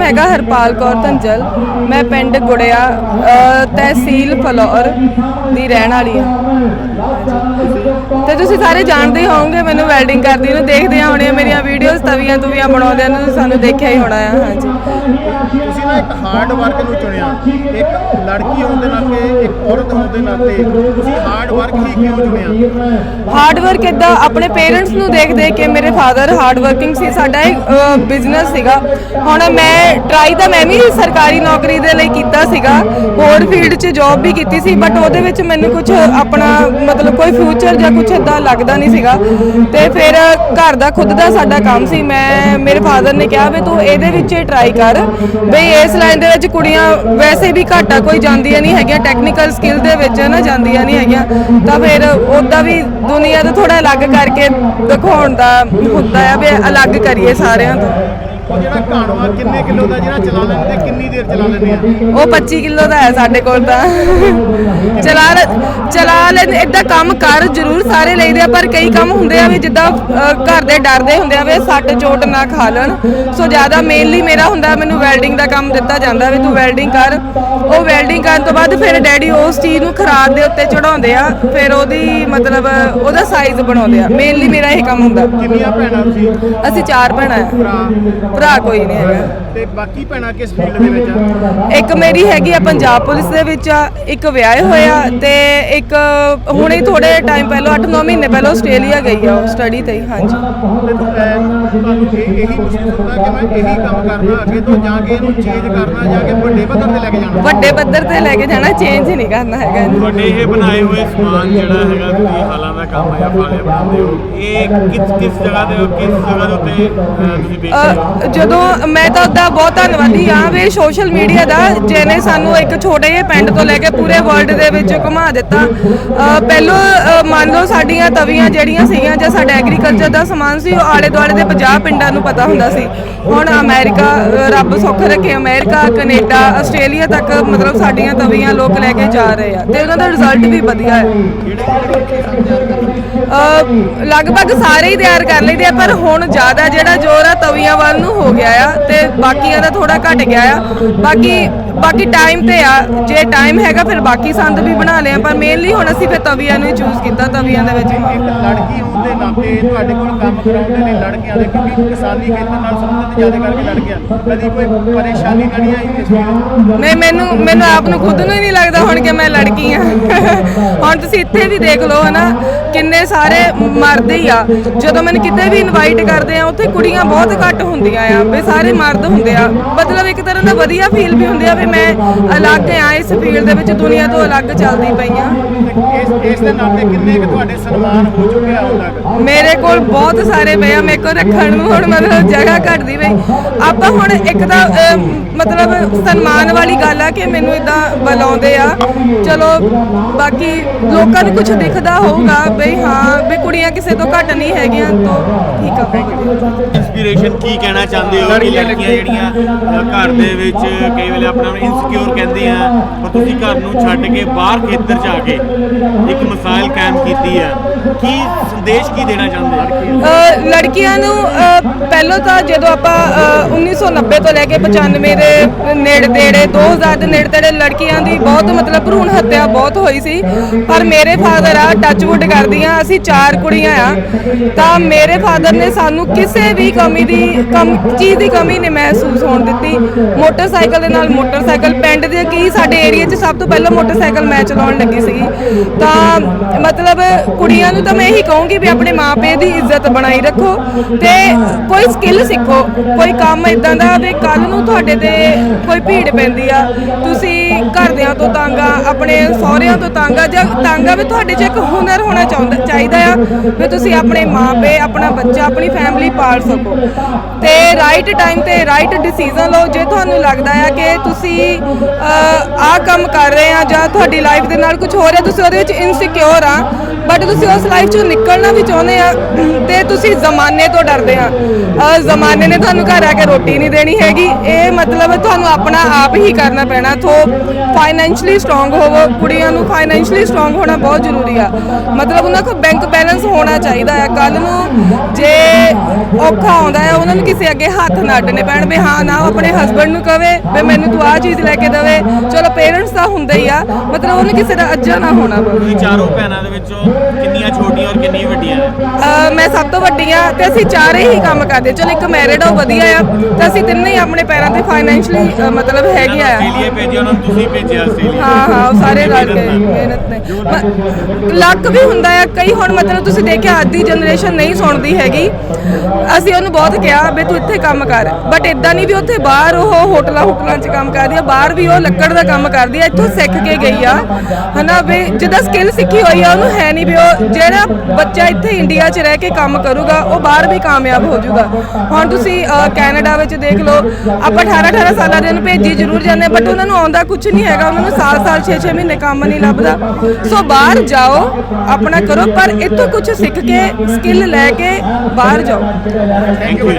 ਹੈਗਾ ਹਰਪਾਲ ਕੌਰ ਧੰਜਲ। ਮੈਂ ਪਿੰਡ ਗੁੜਿਆ ਤਹਿਸੀਲ ਫਲੌਰ ਦੀ ਰਹਿਣ ਵਾਲੀ ਹਾਂ। ਤੇ ਤੁਸੀਂ ਸਾਰੇ ਜਾਣਦੇ ਹੀ ਹੋਵੋਗੇ ਮੈਨੂੰ ਵੈਲਡਿੰਗ ਕਰਦੀ ਨੂੰ ਦੇਖਦੇ ਹੋਣੇ ਮੇਰੀਆਂ ਵੀਡੀਓਜ਼ ਤਵੀਆਂ ਤੁਵੀਆਂ ਬਣਾਉਂਦੇ ਨੂੰ ਸਾਨੂੰ ਦੇਖਿਆ ਹੀ ਹੋਣਾ ਆ ਹਾਂਜੀ। ਤੁਸੀਂ ਨਾ ਇੱਕ ਹਾਰਡ ਵਰਕ ਨੂੰ ਚੁਣਿਆ। ਇੱਕ ਲੜਕੀ ਹੋਣ ਦੇ ਨਾਤੇ ਇੱਕ ਔਰਤ ਹੋਣ ਦੇ ਨਾਤੇ ਤੁਸੀਂ ਹਾਰਡ ਵਰਕ ਹੀ ਕਿਉਂ ਚੁਣਿਆ? ਹਾਰਡ ਵਰਕ ਇਦਾਂ ਆਪਣੇ ਪੇਰੈਂਟਸ ਨੂੰ ਦੇਖ ਦੇਖ ਕੇ ਮੇਰੇ ਫਾਦਰ ਹਾਰਡ ਵਰਕਿੰਗ ਸੀ ਸਾਡਾ ਇੱਕ ਬਿਜ਼ਨਸ ਸੀਗਾ। ਹੁਣ ਮੈਂ ਟਰਾਈ ਤਾਂ ਮੈਂ ਵੀ ਸਰਕਾਰੀ ਨੌਕਰੀ ਦੇ ਲਈ ਕੀਤਾ ਸੀਗਾ। ਹੋਰ ਫੀਲਡ 'ਚ ਜੌਬ ਵੀ ਕੀਤੀ ਸੀ ਬਟ ਉਹਦੇ ਵਿੱਚ ਮੈਨੂੰ ਕੁਝ ਆਪਣਾ ਮਤਲਬ ਕੋਈ ਫਿਊਚਰ ਜਾਂ ਕੁਝ ਇਦਾਂ ਲੱਗਦਾ ਨਹੀਂ ਸੀਗਾ। ਤੇ ਫਿਰ ਘਰ ਦਾ ਖੁਦ ਦਾ ਸਾਡਾ ਕੰਮ ਸੀ। ਮੈਂ, ਮੇਰੇ ਫਾਦਰ ਨੇ ਕਿਹਾ, ਵੀ ਤੂੰ ਇਹਦੇ ਵਿੱਚ ਹੀ ਟਰਾਈ ਕਰ। ਬਈ ਇਸ ਲਾਈਨ ਦੇ ਵਿੱਚ ਕੁੜੀਆਂ ਵੈਸੇ ਵੀ ਘਾਟਾ ਕੋਈ ਜਾਂਦੀਆਂ ਨਹੀਂ ਹੈਗੀਆਂ ਟੈਕਨੀਕਲ ਸਕਿੱਲ ਦੇ ਵਿੱਚ ਨਾ ਜਾਂਦੀਆਂ ਨਹੀਂ ਹੈਗੀਆਂ। ਤਾਂ ਫਿਰ ਉਹਦਾ ਵੀ ਦੁਨੀਆ ਤੋਂ ਥੋੜਾ ਅਲੱਗ ਕਰਕੇ ਦਿਖਾਉਣ ਦਾ ਹੁੰਦਾ ਆ ਵੀ ਅਲੱਗ ਕਰੀਏ ਸਾਰਿਆਂ ਤੋਂ। ਉਹ ਜਿਹੜਾ ਕਾਣਵਾ ਕਿੰਨੇ ਕਿਲੋ ਦਾ ਜਿਹੜਾ ਚਲਾ ਲੈਂਦੇ ਤੇ ਕਿੰਨੀ ਦੇਰ ਚਲਾ ਲੈਂਦੇ ਆ? ਉਹ 25 ਕਿਲੋ ਦਾ ਹੈ ਸਾਡੇ ਕੋਲ ਤਾਂ। ਚਲਾ ਲੈ- ਚਲਾ ਲੈ ਇਦਾਂ ਕੰਮ ਕਰ ਜ਼ਰੂਰ ਸਾਰੇ ਲਈਦੇ ਆ ਪਰ ਕਈ ਕੰਮ ਹੁੰਦੇ ਆ ਵੀ ਜਿੱਦਾਂ ਘਰ ਦੇ ਡਰਦੇ ਹੁੰਦੇ ਆ ਵੀ ਸੱਟ ਚੋਟ ਨਾ ਖਾ ਲੈਣ। ਸੋ ਜ਼ਿਆਦਾ ਮੇਨਲੀ ਮੇਰਾ ਹੁੰਦਾ ਮੈਨੂੰ ਵੈਲਡਿੰਗ ਦਾ ਕੰਮ ਦਿੱਤਾ ਜਾਂਦਾ ਵੀ ਤੂੰ ਵੈਲਡਿੰਗ ਕਰ। ਉਹ ਵੈਲਡਿੰਗ ਕਰਨ ਤੋਂ ਬਾਅਦ ਫਿਰ ਡੈਡੀ ਉਸ ਚੀਜ਼ ਨੂੰ ਖਰਾਦ ਦੇ ਉੱਤੇ ਚੜਾਉਂਦੇ ਆ ਫਿਰ ਉਹਦੀ ਮਤਲਬ ਉਹਦਾ ਸਾਈਜ਼ ਬਣਾਉਂਦੇ ਆ। ਮੇਨਲੀ ਮੇਰਾ ਇਹ ਕੰਮ ਹੁੰਦਾ। ਕਿੰਨੀਆਂ ਭੈਣਾਂ ਤੁਸੀਂ? ਅਸੀਂ ਚਾਰ ਭੈਣਾਂ ਆ। ਭਰਾ। ਭਰਾ ਕੋਈ ਨਹੀਂ ਹੈਗਾ। ਤੇ ਬਾਕੀ ਭੈਣਾਂ ਕਿਸ ਫੀਲਡ ਦੇ ਵਿੱਚ ਆ? ਇੱਕ ਮੇਰੀ ਹੈਗੀ ਆ ਪੰਜਾਬ ਪੁਲਿਸ ਦੇ ਵਿੱਚ ਆ ਇੱਕ ਵਿਆਹੇ ਹੋਇਆ ਤੇ ਇੱਕ ਹੁਣੇ ਥੋੜੇ ਟਾਈਮ ਪਹਿਲਾਂ 8-9 ਮਹੀਨੇ ਪਹਿਲਾਂ ਆਸਟ੍ਰੇਲੀਆ ਗਈ ਆ ਉਹ ਸਟੱਡੀ ਤੇ ਹੀ, ਹਾਂਜੀ। ਤੇ ਤੁ- ਅਹ ਤੁਹਾਨੂੰ ਇਹ ਇਹੀ ਮਹਿਸੂਸ ਹੁੰਦਾ ਕਿ ਮੈਂ ਇਹੀ ਕੰਮ ਕਰਨਾ ਅੱਗੇ ਤੋਂ ਜਾ ਕੇ ਇਹਨੂੰ ਚੇਂਜ ਕਰਨਾ ਜਾ ਕੇ ਵੱਡੇ ਪੱਧਰ ਤੇ ਲੈ ਕੇ ਜਾਣਾ? ਵੱਡੇ ਪੱਧਰ ਤੇ ਲੈ ਕੇ ਜਾਣਾ ਚੇਂਜ ਨਹੀਂ ਕਰਨਾ ਹੈਗਾ ਇਹਨੂੰ। ਤੁਹਾਡੇ ਇਹ ਬਣਾਏ ਹੋਏ ਸਮਾਨ ਜਿਹੜਾ ਹੈਗਾ ਤੁਸੀਂ ਹਾਲਾਂ ਦਾ ਕੰਮ ਹੈ ਫਾਲੇ ਬਣਾਉਂਦੇ ਹੋ ਇਹ ਕਿਸ ਕਿਸ ਜਗ੍ਹਾ ਦੇ ਕਿਸ ਜਗ੍ਹਾ ਦੇ ਉੱਤੇ ਅਹ, ਤੁਸੀਂ ਵੇਚਦੇ ਹੋ? ਅ, ਜਦੋਂ ਮੈਂ ਤਾਂ ਉਹਦਾ ਬਹੁਤ ਧੰਨਵਾਦੀ ਹਾਂ ਵੀ ਸੋਸ਼ਲ ਮੀਡੀਆ ਦਾ ਜਿਹਨੇ ਸਾਨੂੰ ਇੱਕ ਛੋਟੇ ਜਿਹੇ ਪਿੰਡ ਤੋਂ ਲੈ ਕੇ ਪੂਰੇ ਵਰਲਡ ਦੇ ਵਿੱਚ ਘੁਮਾ ਦਿੱਤਾ। ਅ, ਪਹਿਲੋਂ ਮੰਨ ਲਓ ਸਾਡੀਆਂ ਤਵੀਆਂ ਜਿਹੜੀਆਂ ਸੀਗੀਆਂ ਜਾਂ ਸਾਡਾ ਐਗਰੀਕਲਚਰ ਦਾ ਸਮਾਨ ਸੀ ਉਹ ਆਲੇ ਦੁਆਲੇ ਦੇ 50 ਪਿੰਡਾਂ ਨੂੰ ਪਤਾ ਹੁੰਦਾ ਸੀ। ਹੁਣ ਅਮਰੀਕਾ ਰੱਬ ਸੁੱਖ ਰੱਖੇ ਅਮਰੀਕਾ ਕੈਨੇਡਾ ਆਸਟ੍ਰੇਲੀਆ ਤੱਕ ਮਤਲਬ ਸਾਡੀਆਂ ਤਵੀਆਂ ਲੋਕ ਲੈ ਕੇ ਜਾ ਰਹੇ ਆ ਤੇ ਉਹਨਾਂ ਦਾ ਰਿਜ਼ਲਟ ਵੀ ਵਧੀਆ ਹੈ। ਲਗਭਗ ਸਾਰੇ ਹੀ ਤਿਆਰ ਕਰ ਲਈਦੇ ਆ ਪਰ ਹੁਣ ਜ਼ਿਆਦਾ ਜਿਹੜਾ ਜ਼ੋਰ ਆ ਤਵੀਆਂ ਵੱਲ ਨੂੰ ਹੋ ਗਿਆ ਆ ਤੇ ਬਾਕੀਆਂ ਦਾ ਥੋੜਾ ਘਟ ਗਿਆ ਆ। ਬਾਕੀ ਬਾਕੀ ਟਾਈਮ ਤੇ ਆ। ਜੇ ਟਾਈਮ ਹੈਗਾ ਫਿਰ ਬਾਕੀ ਸੰਦ ਵੀ ਬਣਾ ਲਿਆ, ਪਰ ਮੇਨਲੀ ਹੁਣ ਅਸੀਂ ਫਿਰ ਤਵੀਆਂ ਨੂੰ ਚੂਜ਼ ਕੀਤਾ, ਤਵੀਆਂ ਦੇ ਵਿੱਚ ਲੜਕੀ ਦੇ ਨਾਤੇ ਤੁਹਾਡੇ ਕੋਲ ਕੰਮ ਕਰਾਉਣ ਦੇ ਲਈ ਲੜਕੀਆਂ ਦੇ ਕਿਉਂਕਿ ਕਿਸਾਨੀ ਖੇਤਰ ਨਾਲ ਸੰਬੰਧਿਤ ਜ਼ਿਆਦਾ ਕਰਕੇ ਲੜਕੀਆਂ। ਕਦੀ ਕੋਈ ਪਰੇਸ਼ਾਨੀ ਤਾਂ ਨਹੀਂ ਆਈ ਇਸ ਵਿੱਚ ਨਹੀਂ ਮੈਨੂੰ ਮੈਨੂੰ ਆਪ ਨੂੰ ਖੁਦ ਨੂੰ ਹੀ ਨਹੀਂ ਲੱਗਦਾ ਹੁਣ ਕਿ ਮੈਂ ਲੜਕੀ ਆ ਹੁਣ ਤੁਸੀਂ ਇੱਥੇ ਵੀ ਦੇਖ ਲਓ ਹਨਾ ਕਿੰਨੇ ਸਾਰੇ ਮਰਦ ਹੀ ਆ। ਜਦੋਂ ਮੈਨੂੰ ਕਿਤੇ ਵੀ ਇਨਵਾਈਟ ਕਰਦੇ ਆ ਉੱਥੇ ਕੁੜੀਆਂ ਬਹੁਤ ਘੱਟ ਹੁੰਦੀਆਂ ਆ ਵੀ ਸਾਰੇ ਮਰਦ ਹੁੰਦੇ ਆ। ਮਤਲਬ ਇੱਕ ਤਰ੍ਹਾਂ ਦਾ ਵਧੀਆ ਫੀਲ ਵੀ ਹੁੰਦੀ ਆ ਵੀ ਮੈਂ ਅਲੱਗ ਆ ਇਸ ਫੀਲਡ ਦੇ ਵਿੱਚ ਦੁਨੀਆ ਤੋਂ ਅਲੱਗ ਚੱਲਦੀ ਪਈ ਆ। ਇਸ ਇਸ ਦੇ ਨਾਤੇ ਕਿੰਨੇ ਕੁ ਤੁਹਾਡੇ ਸਨਮਾਨ ਹੋ ਚੁੱਕੇ ਆ ਹੁਣ ਮੇਰੇ ਕੋਲ ਬਹੁਤ ਸਾਰੇ ਪਏ ਆ ਮੇਰੇ ਕੋਲ ਰੱਖਣ ਨੂੰ ਹੁਣ ਮਤਲਬ ਜਗ੍ਹਾ ਘਟਦੀ ਪਈ। ਆਪਾਂ ਹੁਣ ਇੱਕ ਤਾਂ ਅਹ, ਮਤਲਬ ਸਨਮਾਨ ਵਾਲੀ ਗੱਲ ਆ ਕਿ ਮੈਨੂੰ ਇਦਾਂ ਬੁਲਾਉਂਦੇ ਆ। ਚਲੋ ਬਾਕੀ ਲੋਕਾਂ ਨੂੰ ਕੁਝ ਦਿਖਦਾ ਹੋਊਗਾ ਬਈ ਹਾਂ ਵੀ ਕੁੜੀਆਂ ਕਿਸੇ ਤੋਂ ਘੱਟ ਨਹੀਂ ਹੈਗੀਆਂ ਤਾਂ ਠੀਕ ਆ। ਇਨਸਪੀਰੇਸ਼ਨ ਕੀ ਕਹਿਣਾ ਚਾਹੁੰਦੇ ਹੋ? ਕਿ ਲੜਕੀਆਂ ਜਿਹੜੀਆਂ ਘਰ ਦੇ ਵਿੱਚ ਕਈ ਵੇਲੇ ਆਪਣਾ ਇਨਸਿਕਿਉਰ ਕਹਿੰਦੀਆਂ ਪਰ ਤੁਸੀਂ ਘਰ ਨੂੰ ਛੱਡ ਕੇ ਬਾਹਰ ਖੇਤਰ ਜਾ ਕੇ ਇੱਕ ਮਿਸਾਲ ਕਾਇਮ ਕੀਤੀ ਹੈ ਕੀ ਸੰਦੇਸ਼ ਕੀ ਦੇਣਾ ਚਾਹੁੰਦੇ ਹੋ? ਲੜਕੀਆਂ ਨੂੰ ਅ, ਪਹਿਲਾਂ ਤਾਂ ਜਦੋਂ ਆਪਾਂ ਅ, 1990 ਤੋਂ ਲੈ ਕੇ 95 ਦੇ ਨੇੜੇ ਤੇੜੇ 2000 ਦੇ ਨੇੜੇ ਤੇੜੇ ਲੜਕੀਆਂ ਦੀ ਬਹੁਤ ਮਤਲਬ ਭਰੂਣ ਹੱਤਿਆ ਬਹੁਤ ਹੋਈ ਸੀ। ਪਰ ਮੇਰੇ ਫਾਦਰ ਆ ਟੱਚਵੁੱਡ ਕਰਦੀਆਂ ਅਸੀਂ ਚਾਰ ਕੁੜੀਆਂ ਆ। ਤਾਂ ਮੇਰੇ ਫਾਦਰ ਨੇ ਸਾਨੂੰ ਕਿਸੇ ਵੀ ਕਮੀ ਦੀ ਕਮ ਚੀਜ਼ ਦੀ ਕਮੀ ਨਹੀਂ ਮਹਿਸੂਸ ਹੋਣ ਦਿੱਤੀ। ਮੋਟਰਸਾਈਕਲ ਦੇ ਨਾਲ ਮੋਟਰਸਾਈਕਲ ਪਿੰਡ ਦੇ ਕੀ ਸਾਡੇ ਏਰੀਆ 'ਚ ਸਭ ਤੋਂ ਪਹਿਲਾਂ ਮੋਟਰਸਾਈਕਲ ਮੈਂ ਚਲਾਉਣ ਲੱਗੀ ਸੀਗੀ। ਤਾਂ ਮਤਲਬ ਕੁੜੀਆਂ ਨੂੰ ਤਾਂ ਮੈਂ ਇਹੀ ਕਹੂੰਗੀ ਵੀ ਆਪਣੇ ਮਾਪੇ ਦੀ ਇੱਜ਼ਤ ਬਣਾਈ ਰੱਖੋ ਤੇ ਕੋਈ ਸਕਿੱਲ ਸਿੱਖੋ, ਕੋਈ ਕੰਮ ਇਦਾਂ ਦਾ ਵੀ ਕੱਲ ਨੂੰ ਤੁਹਾਡੇ ਤੇ ਕੋਈ ਭੀੜ ਪੈਂਦੀ ਆ, ਤੁਸੀਂ ਘਰਦਿਆਂ ਤੋਂ ਤੰਗ ਆ, ਆਪਣੇ ਸਹੁਰਿਆਂ ਤੋਂ ਤੰਗ ਆ, ਜਾਂ ਤੰਗ ਆ ਵੀ ਤੁਹਾਡੇ 'ਚ ਇੱਕ ਹੁਨਰ ਹੋਣਾ ਚਾਹੁੰਦਾ, ਚਾਹੀਦਾ ਆ ਵੀ ਤੁਸੀਂ ਆਪਣੇ ਮਾਪੇ ਆਪਣਾ ਬੱਚਾ, ਆਪਣੀ ਫੈਮਿਲੀ ਪਾਲ ਸਕੋ। ਤੇ ਰਾਈਟ ਟਾਈਮ ਤੇ ਰਾਈਟ ਡਿਸੀਜਨ ਲਓ, ਜੇ ਤੁਹਾਨੂੰ ਲੱਗਦਾ ਆ ਕਿ ਤੁਸੀਂ ਆ ਆਹ ਕੰਮ ਕਰ ਰਹੇ ਆ ਜਾਂ ਤੁਹਾਡੀ ਲਾਈਫ ਦੇ ਨਾਲ ਕੁਝ ਹੋ ਰਿਹਾ, ਤੁਸੀਂ ਉਹਦੇ ਵਿੱਚ ਇਨਸਿਕਿਉਰ ਆ ਬਟ ਤੁਸੀਂ ਉਸ ਲਾਈਫ ਚੋਂ ਨਿਕਲਣਾ ਵੀ ਚਾਹੁੰਦੇ ਆ, ਤੇ ਤੁਸੀਂ ਜ਼ਮਾਨੇ ਤੋਂ ਡਰਦੇ ਆ। ਜ਼ਮਾਨੇ ਨੇ ਤੁਹਾਨੂੰ ਘਰ ਆ ਕੇ ਰੋਟੀ ਨਹੀਂ ਦੇਣੀ ਹੈਗੀ, ਇਹ ਮਤਲਬ ਤੁਹਾਨੂੰ ਆਪਣਾ ਆਪ ਹੀ ਕਰਨਾ ਪੈਣਾ, ਥੋ ਫਾਈਨੈਂਸ਼ਲੀ ਸਟਰੋਂਗ ਹੋਵੋ ਕੁੜੀਆਂ ਨੂੰ ਫਾਈਨੈਂਸ਼ਲੀ ਸਟਰੋਂਗ ਹੋਣਾ ਬਹੁਤ ਜ਼ਰੂਰੀ ਆ। ਮਤਲਬ ਉਹਨਾਂ ਕੋਲ ਬੈਂਕ ਬੈਲੈਂਸ ਹੋਣਾ ਚਾਹੀਦਾ ਆ। ਕੱਲ ਨੂੰ ਜੇ ਔਖਾ ਆਉਂਦਾ ਹੈ ਉਹਨਾਂ ਨੂੰ ਕਿਸੇ ਅੱਗੇ ਹੱਥ ਨਾ ਅੱਡਣੇ ਪੈਣ ਵੀ ਹਾਂ ਨਾ ਆਪਣੇ ਹਸਬੰਡ ਨੂੰ ਕਵੇ ਵੀ ਮੈਨੂੰ ਤੂੰ ਆਹ ਚੀਜ਼ ਲੈ ਕੇ ਦੇਵੇ। ਚਲੋ ਪੇਰੈਂਟਸ ਤਾਂ ਹੁੰਦਾ ਹੀ ਆ ਮਤਲਬ ਉਹਨੂੰ ਕਿਸੇ ਦਾ ਅੱਜਾ ਨਾ ਹੋਣਾ ਤੁਸੀਂ ਚਾਰੋਂ ਭੈਣਾਂ ਦੇ ਵਿੱਚੋਂ ਕਿੰਨੀਆਂ ਛੋਟੀਆਂ ਔਰ ਕਿੰਨੀ ਵੱਡੀਆਂ? ਨੇ ਮੈਂ ਸਭ ਤੋਂ ਵੱਡੀ ਆ ਤੇ ਅਸੀਂ ਚਾਰੇ ਹੀ ਕੰਮ ਕਰਦੇ। ਚਲੋ ਇੱਕ ਮੈਰਿਡ ਆ ਵਧੀਆ ਆ। ਤੇ ਅਸੀਂ ਤਿੰਨੇ ਹੀ ਆਪਣੇ ਪੈਰਾਂ ਤੇ ਫਾਈਨੈਂਸ਼ਲੀ ਮਤਲਬ ਹੈਗੇ ਆ। ਆਸਟ੍ਰੇਲੀਆ ਭੇਜਿਆ ਉਹਨਾਂ ਨੂੰ ਤੁਸੀਂ ਭੇਜਿਆ ਆਸਟ੍ਰੇਲੀਆ ਹਾਂ ਹਾਂ ਉਹ ਸਾਰੇ ਰਲ ਕੇ ਮਿਹਨਤ ਨੇ ਲੱਕ ਵੀ ਹੁੰਦਾ ਆ ਕਈ ਹੁਣ ਮਤਲਬ ਤੁਸੀਂ ਦੇਖਿਆ ਅੱਜ ਦੀ ਜਨਰੇਸ਼ਨ ਨਹੀਂ ਸੁਣਦੀ ਹੈਗੀ। ਅਸੀਂ ਉਹਨੂੰ ਬਹੁਤ ਕਿਹਾ ਵੀ ਤੂੰ ਇੱਥੇ ਕੰਮ ਕਰ। ਬਟ ਇਦਾਂ ਨਹੀਂ ਵੀ ਉੱਥੇ ਬਾਹਰ ਉਹ ਹੋਟਲਾਂ ਹੁਟਲਾਂ 'ਚ ਕੰਮ ਕਰਦੀ ਆ ਬਾਹਰ ਵੀ ਉਹ ਲੱਕੜ ਦਾ ਕੰਮ ਕਰਦੀ ਆ ਇੱਥੋਂ ਸਿੱਖ ਕੇ ਗਈ ਆ। ਹਨਾ ਵੀ ਜਿਹਦਾ ਸਕਿੱਲ ਸਿੱਖੀ ਹੋਈ ਆ ਉਹਨੂੰ ਹੈ ਨਹੀਂ ਵੀ ਉਹ ਜਿਹੜਾ ਬੱਚਾ ਇੱਥੇ ਇੰਡੀਆ 'ਚ ਰਹਿ ਕੇ ਕੰਮ ਕਰੂਗਾ ਉਹ ਬਾਹਰ ਵੀ ਕਾਮਯਾਬ ਹੋ ਜਾਊਗਾ। ਹੁਣ ਤੁਸੀਂ ਕੈਨੇਡਾ ਵਿੱਚ ਦੇਖ ਲਓ ਆਪਾਂ 18 18 ਸਾਲਾਂ ਦੇ ਨੂੰ ਭੇਜੀ ਜ਼ਰੂਰ ਜਾਂਦੇ ਬਟ ਉਹਨਾਂ ਨੂੰ ਆਉਂਦਾ ਕੁਝ ਨਹੀਂ ਹੈਗਾ, ਉਹਨਾਂ ਨੂੰ ਸਾਲ ਸਾਲ 6 6 ਮਹੀਨੇ ਕੰਮ ਨਹੀਂ ਲੱਭਦਾ। ਸੋ ਬਾਹਰ ਜਾਓ, ਆਪਣਾ ਕਰੋ, ਪਰ ਇੱਥੋਂ ਕੁਝ ਸਿੱਖ ਕੇ ਸਕਿੱਲ ਲੈ ਕੇ ਬਾਹਰ ਜਾਓ। Thank you